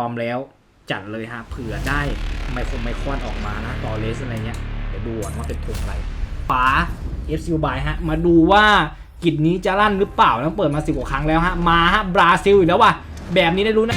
พร้อมแล้วจัดเลยฮะเผื่อได้ไมโครไมคอนออกมานะต่อเลสอะไรเงี้ยเดี๋ยวดูว่าเป็นทงอะไรป๋า FC บายฮะมาดูว่ากิจนี้จะลั่นหรือเปล่าต้องเปิดมาสิบกว่าครั้งแล้วฮะมาฮะบราซิลอีกแล้วว่ะแบบนี้ได้รู้นะ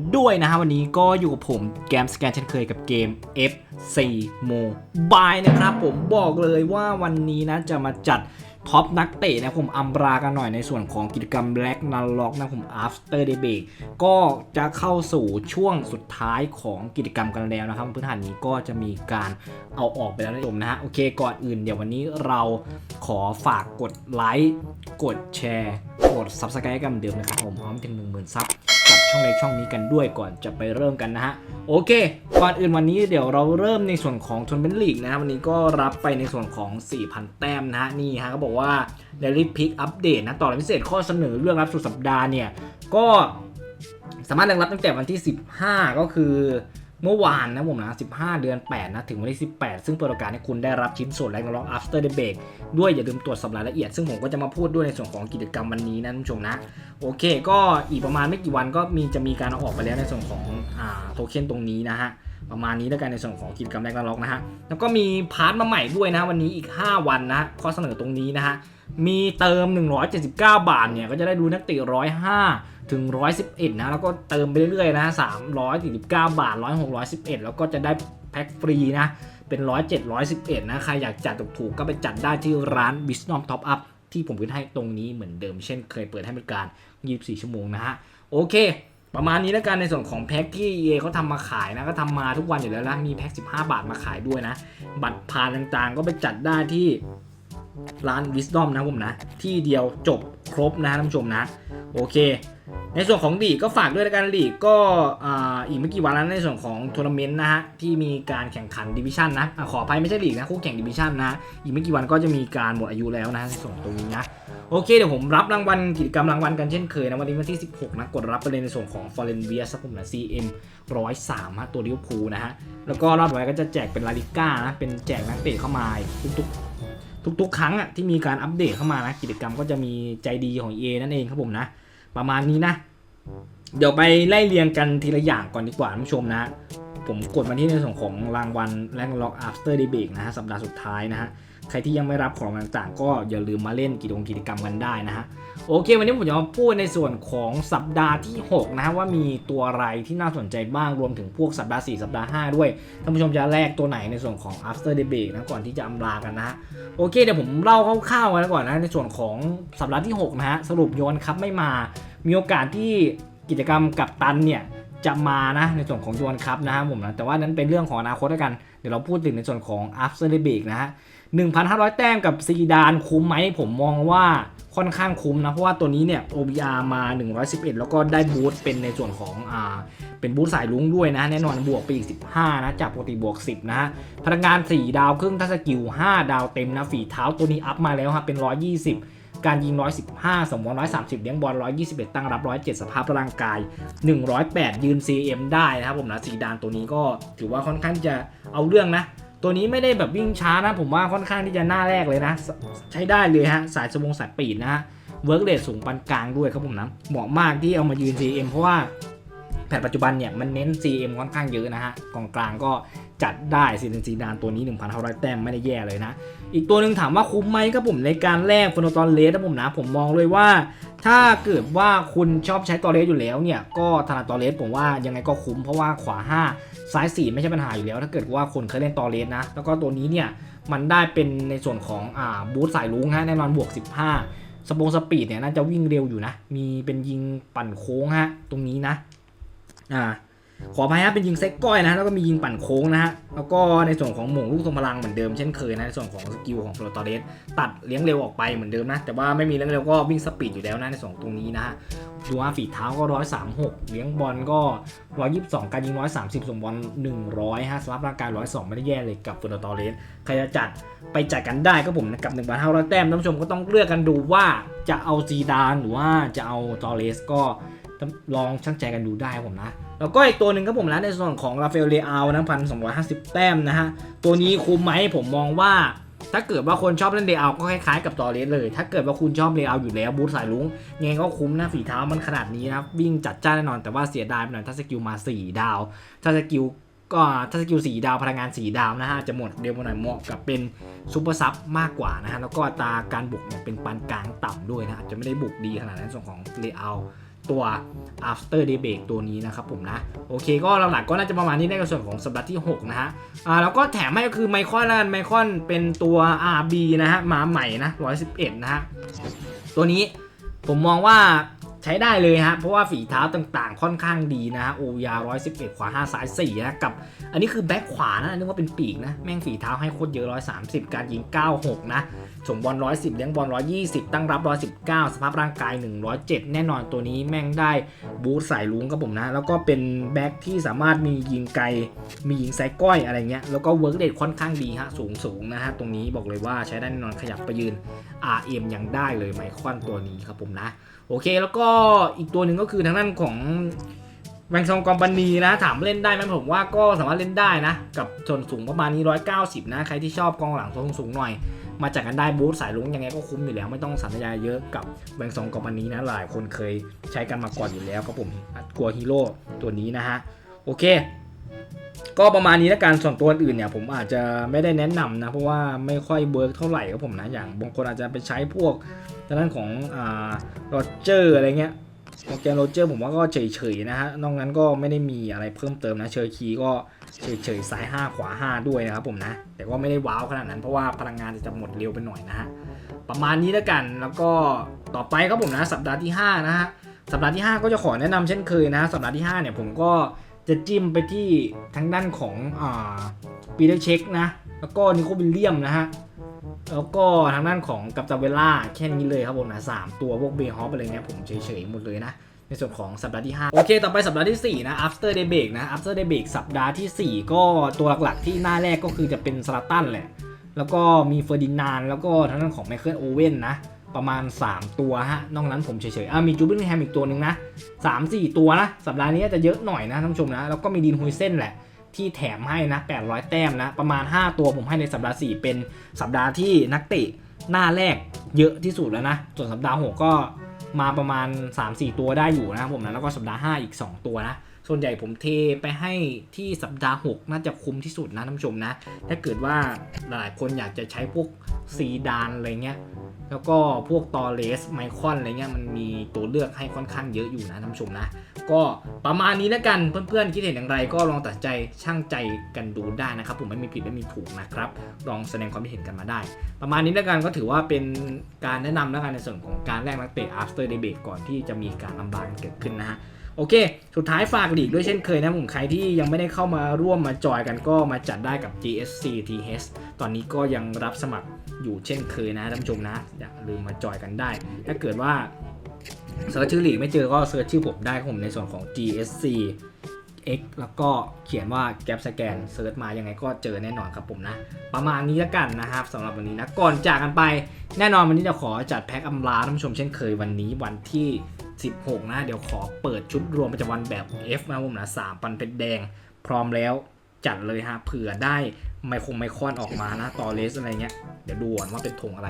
ด้วยนะฮะวันนี้ก็อยู่กับผมแกมสแกนเช่นเคยกับเกม FC Mobile นะครับผมบอกเลยว่าวันนี้นะจะมาจัดท็อปนักเตะนะผมอัมรากันหน่อยในส่วนของกิจกรรม Black n a l o g นะผม After Day Break ก็จะเข้าสู่ช่วงสุดท้ายของกิจกรรมกันแล้วนะครับพื้นฐานนี้ก็จะมีการเอาออกไปแล้วนะผมนะฮะโอเคก่อนอื่นเดี๋ยววันนี้เราขอฝากกดไลค์กดแชร์กด Subscribe กันเดือดิมนะครับผมพร้อมถึง 1 0,000 ซับ ช่องเล็กช่องนี้กันด้วยก่อนจะไปเริ่มกันนะฮะโอเค ก่อนอื่นวันนี้เดี๋ยวเราเริ่มในส่วนของทวนเป็นลีกนะฮะวันนี้ก็รับไปในส่วนของ 4,000 แต้มนะฮะนี่ฮะเขาบอกว่าเดลิพิกอัปเดตนะต่อพิเศษข้อเสนอเรื่องรับสุดสัปดาห์เนี่ยก็สามารถรองรับตั้งแต่วันที่ 15 ก็คือ เมื่อวานนะผมนะ 15 เดือน 8 นะ ถึงวันที่ 18 ซึ่งเปิดโอกาสให้คุณได้รับชิ้นส่วนแรงล็อก after the break ด้วยอย่าลืมตรวจสอบรายละเอียด ซึ่งผมก็จะมาพูดด้วยในส่วนของกิจกรรมวันนี้นะท่านผู้ชมนะ โอเค ก็อีกประมาณไม่กี่วันก็มีจะมีการเอาออกไปแล้วในส่วนของอ่าโทเค็นตรงนี้นะฮะประมาณนี้แล้วกันในส่วนของกิจกรรมแรกล็อกนะฮะแล้วก็มีพาร์ทมาใหม่ด้วยนะวันนี้อีก 5 วันนะข้อเสนอตรงนี้นะฮะ มีเติม 179 บาทเนี่ยก็จะได้ดูนักเตะ105 ถึง 111 นะ แล้วก็เติมไปเรื่อยๆนะ349 บาท 106 111 แล้วก็จะได้แพ็คฟรีนะ เป็น 107 111 นะ ใครอยากจัดถูกๆก็ไปจัดได้ที่ร้าน b i s n o m Top Up ที่ผมขึ้นให้ตรงนี้เหมือนเดิมเช่นเคยเปิดให้บริการ 24 ชั่วโมงนะฮะ โอเค ประมาณนี้แล้วกันในส่วนของแพ็คที่ EA เขาทำมาขายนะก็ทำมาทุกวันอยู่แล้วนะมีแพ็ค15 บาทมาขายด้วยนะ บัตรผ่านต่างๆ ก็ไปจัดได้ที่ ร้าน Wisdom นะผมนะ ที่เดียวจบครบนะท่านผู้ชมนะ โอเค ในส่วนของลีกก็ฝากด้วยละกันลีกก็อ,อีกไม่กี่วันแล้วในส่วนของทัวร์นาเมนต์นะฮะที่มีการแข่งขันดิวิชันนะอขออภัยไม่ใช่ลีกนะคู่แข่งดิวิชันนะอีกไม่กี่วันก็จะมีการหมดอายุแล้วนะในส่วนตรงนี้นะโอเคเดี๋ยวผมรับรางวัลกิจกรรมรางวัลกันเช่นเคยนะวันนี้วันที่ 16 นะ กดรับไปเลยในส่วนของ f o r e n v i a สักผมนะ CM 103ฮะตัวลิเวอร์พูลนะฮะแล้วก็รอบต่อไปก็จะแจกเป็นลาลิก้านะเป็นแจกนักเตะเข้ามาทุกๆ ทุกๆ ครั้งอะที่มีการอัปเดตเข้ามานะกิจกรรมก็จะมีใจดีของ EA นั่นเองครับผมนะ ประมาณนี้นะ เดี๋ยวไปไล่เรียงกันทีละอย่างก่อนดีกว่าท่านผู้ชมนะ ผมกดมาที่ในส่วนของรางวัลแรงล็อกอัพสเตอร์ดีเบกนะฮะสัปดาห์สุดท้ายนะฮะ ใครที่ยังไม่รับของต่างๆ ก็อย่าลืมมาเล่นกิจกรรมกิจกรรมกันได้นะฮะโอเค วันนี้ผมจะมาพูดในส่วนของสัปดาห์ที่ 6 นะฮะว่ามีตัวอะไรที่น่าสนใจบ้างรวมถึงพวกสัปดาห์ 4 สัปดาห์ 5 ด้วยท่านผู้ชมจะแลกตัวไหนในส่วนของ after day break นะก่อนที่จะอำลากันนะโอเคเดี๋ยวผมเล่าคร่าวๆกันก่อนนะในส่วนของสัปดาห์ที่ 6 นะฮะสรุปโยนครับไม่มา มีโอกาสที่กิจกรรมกับตันเนี่ยจะมานะในส่วนของโยนครับนะฮะผมนะแต่ว่านั้นเป็นเรื่องของอนาคตแล้วกัน เดี๋ยวเราพูดถึงในส่วนของ after the break นะฮะ 1,500 แต้มกับซีดานคุ้มไหมผมมองว่าค่อนข้างคุ้มนะ เพราะว่าตัวนี้เนี่ย OBR มา 111 แล้วก็ได้บูสต์เป็นในส่วนของอ่าเป็นบูสต์สายลุงด้วยนะ แน่นอนบวกไปอีก 15 นะ จากปกติบวก 10 นะฮะพลังงาน 4 ดาวครึ่งทัศกิล 5 ดาวเต็มนะฝีเท้าตัวนี้อัพมาแล้วฮะเป็น 120การยิง 115 สมอล130 เลี้ยงบอล 121 ตั้งรับ 107 สภาพร่างกาย 108 ยืน CM ได้นะครับผมนะซีดานตัวนี้ก็ถือว่าค่อนข้างจะเอาเรื่องนะ ตัวนี้ไม่ได้แบบวิ่งช้านะ ผมว่าค่อนข้างที่จะหน้าแรกเลยนะ ใช้ได้เลยฮะ สายสมงสายปีดนะฮะเวิร์กเรทสูงปานกลางด้วยครับผมนะ เหมาะมากที่เอามายืน CM เพราะว่าแผนปัจจุบันเนี่ยมันเน้น CM ค่อนข้างเยอะนะฮะกองกลางก็จัดได้ซีนซีดานตัวนี้ 1,500 แต้มไม่ได้แย่เลยนะ อีกตัวหนึ่งถามว่าคุ้มไหมครับผมในการแลกฟอนตอนเลสนะผมนะผมมองเลยว่า ถ้าเกิดว่าคุณชอบใช้ตอเลสอยู่แล้วเนี่ย ก็ถนัดตอเลสผมว่ายังไงก็คุ้มเพราะว่าขวา 5 ซ้าย 4 ไม่ใช่ปัญหาอยู่แล้ว ถ้าเกิดว่าคนเคยเล่นตอเลสนะ แล้วก็ตัวนี้เนี่ย มันได้เป็นในส่วนของอ่าบูทสายลุงฮะแน่นอนบวก 15 สปงสปีดเนี่ยน่าจะวิ่งเร็วอยู่นะ มีเป็นยิงปั่นโค้งฮะตรงนี้นะอ่า ขออภัยฮะเป็นยิงเซ็กก้อยนะฮะแล้วก็มียิงปั่นโค้งนะฮะแล้วก็ในส่วนของหม่งลูกทรงพลังเหมือนเดิมเช่นเคยนะในส่วนของสกิลของโฟลตอเรสตัดเลี้ยงเร็วออกไปเหมือนเดิมนะ แต่ว่าไม่มีเลี้ยงเร็วก็วิ่งสปีดอยู่แล้วนะในส่วนของตรงนี้นะฮะดูว่าฝีเท้าก็ร้อยสามหกเลี้ยงบอลก็ร้อยยี่สิบสองการยิงร้อยสามสิบส่งบอลหนึ่งร้อยฮะสลับร่างกายร้อยสองไม่ได้แย่เลยกับโฟลตอเรสใครจะจัดไปจัดกันได้ก็ผมนะกับหนึ่งพันห้าร้อยแต้มท่านผู้ชมก็ต้องเลือกกันดูว่าจะเอาซีดานหรือว่าจะเอาตอเรสก็ลองช่างใจกันดูได้ผมนะ แล้วก็อีกตัวหนึ่งครับผมนะในส่วนของราฟาเอลเลอานะพันสองแต้มนะฮะตัวนี้คุ้มไหมผมมองว่าถ้าเกิดว่าคนชอบเล่นเลอาก็คล้ายๆกับตอเรสเลย ถ้าเกิดว่าคุณชอบเลอาอยู่แล้วบูทสายลุงยังไงก็คุ้มนะฝีเท้ามันขนาดนี้นะวิ่งจัดจ้านแน่นอนแต่ว่าเสียดายไปหน่อยถ้าสกิลมา 4 ดาว ถ้าสกิลก็ถ้าสกิล4ดาวพลังงาน4ดาวนะฮะจะหมดเร็วหน่อยเหมาะกับเป็นซูเปอร์ซับมากกว่านะฮะแล้วก็อัตราการบุกเนี่ยเป็นปานกลางต่ำด้วยนะอาจจะไม่ได้บุกดีขนาดนั้นในส่วนของเลอา ตัว after day break ตัวนี้นะครับผมนะ โอเคก็หลักๆก็น่าจะประมาณนี้ในส่วนของสัปดาห์ที่ 6 นะฮะอ่าแล้วก็แถมให้ก็คือไมคอนแล้วกันไมคอนเป็นตัว RB นะฮะมาใหม่นะ111 นะฮะ ตัวนี้ผมมองว่า ใช้ได้เลยฮะ เพราะว่าฝีเท้าต่างๆ ค่อนข้างดีนะฮะ โอยา111ขวา5ซ้าย4นะ กับ อันนี้คือแบ็คขวานะ นึกว่าเป็นปีกนะ แม่งฝีเท้าให้โคตรเยอะ130การยิง96นะส่งบอล110เลี้ยงบอล120ตั้งรับ119สภาพร่างกาย107แน่นอนตัวนี้แม่งได้บูทสายลุงกับผมนะ แล้วก็เป็นแบ็คที่สามารถมียิงไกล มียิงไซก้อยอะไรเงี้ย แล้วก็เวิร์กเดทค่อนข้างดีฮะ สูงสูงนะฮะ ตรงนี้บอกเลยว่าใช้ได้แน่นอนขยับไปยืน RM ยังได้เลยไมคอนตัวนี้ครับผมนะ โอเคแล้วก็อีกตัวหนึ่งก็คือทางด้านของแวงซองกอมปานีนะ ถามเล่นได้ไหมผมว่าก็สามารถเล่นได้นะ กับส่วนสูงประมาณนี้ 190 นะ ใครที่ชอบกองหลังสูงสูงหน่อย มาจากกันได้บูทสายลุงยังไงก็คุ้มอยู่แล้ว ไม่ต้องสัญญาเยอะกับแวงซองกอมปานีนะ หลายคนเคยใช้กันมาก่อนอยู่แล้วครับผมกลัวฮีโร่ตัวนี้นะฮะ โอเค ก็ประมาณนี้แล้วกันส่วนตัวอื่นเนี่ยผมอาจจะไม่ได้แนะนำนะ เพราะว่าไม่ค่อยเบิร์กเท่าไหร่ครับผมนะอย่างบางคนอาจจะไปใช้พวกทางด้านของอ่าโรเจอร์อะไรเงี้ยโปรแกรมโรเจอร์ผมว่าก็เฉยๆนะฮะนอกนั้นก็ไม่ได้มีอะไรเพิ่มเติมนะเชอร์คีก็เฉยๆซ้าย 5 ขวา 5 ด้วยนะครับผมนะ แต่ก็ไม่ได้ว้าวขนาดนั้นเพราะว่าพลังงานจะหมดเร็วไปหน่อยนะฮะประมาณนี้แล้วกันแล้วก็ต่อไปครับผมนะสัปดาห์ที่ 5 นะฮะสัปดาห์ที่ 5 ก็จะขอแนะนำเช่นเคยนะสัปดาห์ที่5เนี่ยผมก็ จะจิ้มไปที่ทางด้านของอ่าปีเตอร์เช็คนะ แล้วก็นิโควิลเลียมนะฮะ แล้วก็ทางด้านของกัปตันเวล่าแค่นี้เลยครับผมนะสามตัวพวกเบฮอปอะไรเงี้ยผมเฉยๆหมดเลยนะในส่วนของสัปดาห์ที่ 5 โอเค ต่อไปสัปดาห์ที่ 4 นะ after day break นะ after day break สัปดาห์ทีสี่4 ก็ตัวหลักๆที่หน้าแรกก็คือจะเป็นสลาตันแหละ แล้วก็มีเฟอร์ดินาน แล้วก็ทางด้านของไมเคิลโอเว่นนะ ประมาณ 3 ตัวฮะ นอกนั้นผมเฉยๆอะมีจูบิลแฮมอีกตัวหนึ่งนะ3-4ตัวนะ สัปดาห์นี้จะเยอะหน่อยนะท่านผู้ชมนะ แล้วก็มีดินฮุยเซนแหละ ที่แถมให้นะ 800 แต้มนะ ประมาณ 5 ตัวผมให้ในสัปดาห์ 4 เป็นสัปดาห์ที่นักเตะหน้าแรกเยอะที่สุดแล้วนะ ส่วนสัปดาห์ 6 ก็มาประมาณ 3-4 ตัวได้อยู่นะผมนะ แล้วก็สัปดาห์ 5 อีก 2 ตัวนะ ส่วนใหญ่ผมเทไปให้ที่สัปดาห์ 6 น่าจะคุ้มที่สุดนะท่านผู้ชมนะ ถ้าเกิดว่าหลายคนอยากจะใช้พวกซีดานอะไรเงี้ย แล้วก็พวกตอเลสไมคอนอะไรเงี้ยมันมีตัวเลือกให้ค่อนข้างเยอะอยู่นะท่านผู้ชมนะ ก็ประมาณนี้แล้วกันเพื่อนๆ คิดเห็นอย่างไรก็ลองตัดใจช่างใจกันดูได้นะครับ ผมไม่มีผิดไม่มีถูกนะครับ ลองแสดงความคิดเห็นกันมาได้ ประมาณนี้แล้วกันก็ถือว่าเป็นการแนะนำแล้วกันในส่วนของการแลกนักเตะ after day break ก่อนที่จะมีการลำบากเกิดขึ้นนะฮะ โอเค สุดท้ายฝากหลีกด้วยเช่นเคยนะผมใครที่ยังไม่ได้เข้ามาร่วมมาจอยกันก็มาจัดได้กับ GSC TH ตอนนี้ก็ยังรับสมัครอยู่เช่นเคยนะท่านผู้ชมนะ อย่าลืมมาจอยกันได้ ถ้าเกิดว่าเซิร์ชชื่อหลีกไม่เจอก็เซิร์ชชื่อผมได้ครับผมในส่วนของ GSC X แล้วก็เขียนว่า Gap Scan เซิร์ชมายังไงก็เจอแน่นอนครับผมนะ ประมาณนี้แล้วกันนะครับสำหรับวันนี้นะ ก่อนจากกันไป แน่นอนวันนี้จะขอจัดแพ็คอำลาท่านผู้ชมเช่นเคยวันนี้วันที่ 16 นะ เดี๋ยวขอเปิดชุดรวมประจำวันแบบ F นะผมนะ3ปันเพชรแดง พร้อมแล้วจัดเลยฮะเผื่อได้ไมโครไมคอนออกมานะต่อเลสอะไรเงี้ย เดี๋ยวดูก่อนว่าเป็นธงอะไร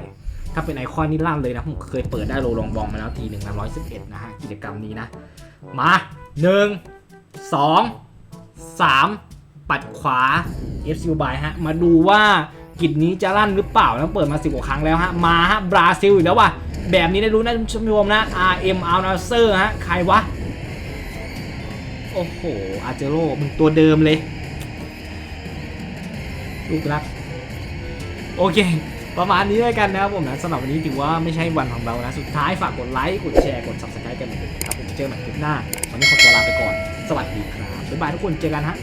ถ้าเป็นไอคอนนี่ลั่นเลยนะ ผมเคยเปิดได้โลลองบองมาแล้วทีหนึ่งนะร้อยสิบเอ็ดนะฮะ กิจกรรมนี้นะ มาหนึ่งสองสามปัดขวา FC บายฮะ มาดูว่ากิจนี้จะลั่นหรือเปล่าต้องเปิดมาสิบกว่าครั้งแล้วฮะ มาฮะบราซิลอีกแล้วว่ะ แบบนี้ได้รู้นะท่านผู้ชมนะ RM a l n a s e r ฮะ ใครวะ โอ้โห อาเจโร่มึงตัวเดิมเลย ลูกรัก โอเค ประมาณนี้ด้วยกันนะครับผมนะสำหรับวันนี้ถือว่าไม่ใช่วันของเรานะ สุดท้ายฝากกดไลค์ กดแชร์ กด subscribe กันเหมือนเดิมครับผมเจอกันใหม่คลิปหน้า วันนี้ขอตัวลาไปก่อน สวัสดีครับ บ๊ายบายทุกคน เจอกันฮะ